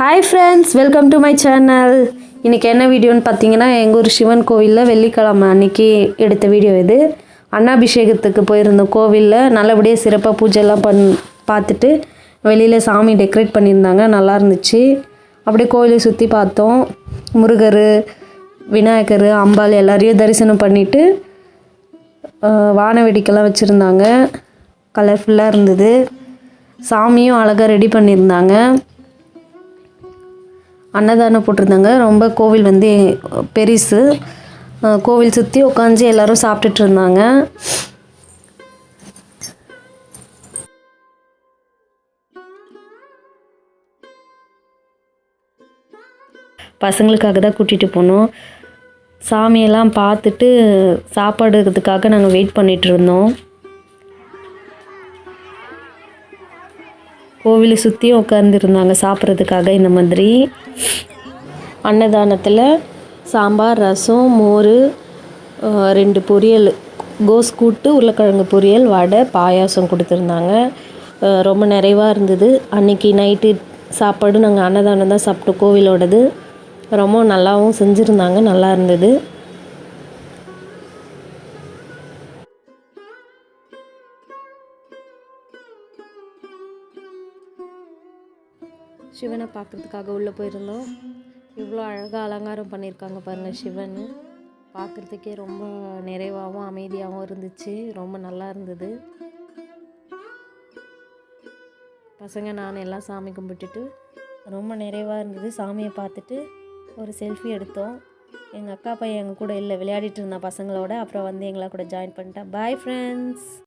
Hi friends welcome to my channel இன்றைக்கி என்ன வீடியோன்னு பார்த்தீங்கன்னா எங்கள் ஊர் சிவன் கோவிலில் வெள்ளிக்கிழமை அன்னைக்கு எடுத்த வீடியோ இது. அன்னாபிஷேகத்துக்கு போயிருந்தோம் கோவிலில் நல்லபடியாக சிறப்பாக பூஜைலாம் பண் பார்த்துட்டு வெளியில் சாமி டெக்கரேட் பண்ணியிருந்தாங்க. நல்லா இருந்துச்சு. அப்படியே கோவிலை சுற்றி பார்த்தோம். முருகர் விநாயகர் அம்பாள் எல்லாரையும் தரிசனம் பண்ணிவிட்டு வான வெடிக்கெல்லாம் வச்சுருந்தாங்க. கலர்ஃபுல்லாக இருந்தது. சாமியும் அழகாக ரெடி பண்ணியிருந்தாங்க. அன்னதானம் போட்டிருந்தாங்க. ரொம்ப கோவில் வந்து பெருசு. கோவில் சுற்றி உட்காந்து எல்லோரும் சாப்பிட்டுட்டு இருந்தாங்க. பசங்களுக்காக தான் கூட்டிகிட்டு போனோம். சாமியெல்லாம் பார்த்துட்டு சாப்பாடுறதுக்காக நாங்கள் வெயிட் பண்ணிகிட்டு இருந்தோம். கோவிலை சுற்றியும் உட்காந்துருந்தாங்க சாப்பிட்றதுக்காக இந்த மாதிரி. அன்னதானத்தில் சாம்பார் ரசம் மோர் ரெண்டு பொரியல். கோஸ் கூட்டு உருளைக்கிழங்கு பொரியல் வடை பாயாசம் கொடுத்துருந்தாங்க. ரொம்ப நிறைவாக இருந்தது. அன்னைக்கு நைட்டு சாப்பாடு நாங்கள் அன்னதானம் தான் சாப்பிட்டோம் கோவிலோடது. ரொம்ப நல்லாவும் செஞ்சுருந்தாங்க நல்லா இருந்தது. சிவனை பார்க்குறதுக்காக உள்ளே போயிருந்தோம். இவ்வளோ அழகாக அலங்காரம் பண்ணியிருக்காங்க பாருங்கள் சிவன். பார்க்குறதுக்கே ரொம்ப நிறைவாகவும் அமைதியாகவும் இருந்துச்சு. ரொம்ப நல்லா இருந்தது. பசங்க நான் எல்லாம் சாமி கும்பிட்டுட்டு ரொம்ப நிறைவாக இருந்தது. சாமியை பார்த்துட்டு ஒரு செல்ஃபி எடுத்தோம். எங்கள் அக்கா பையன் எங்கள் கூட இல்லை விளையாடிட்டு இருந்தான் பசங்களோட. அப்புறம் வந்து எங்களை கூட ஜாயின் பண்ணிட்டேன். Bye friends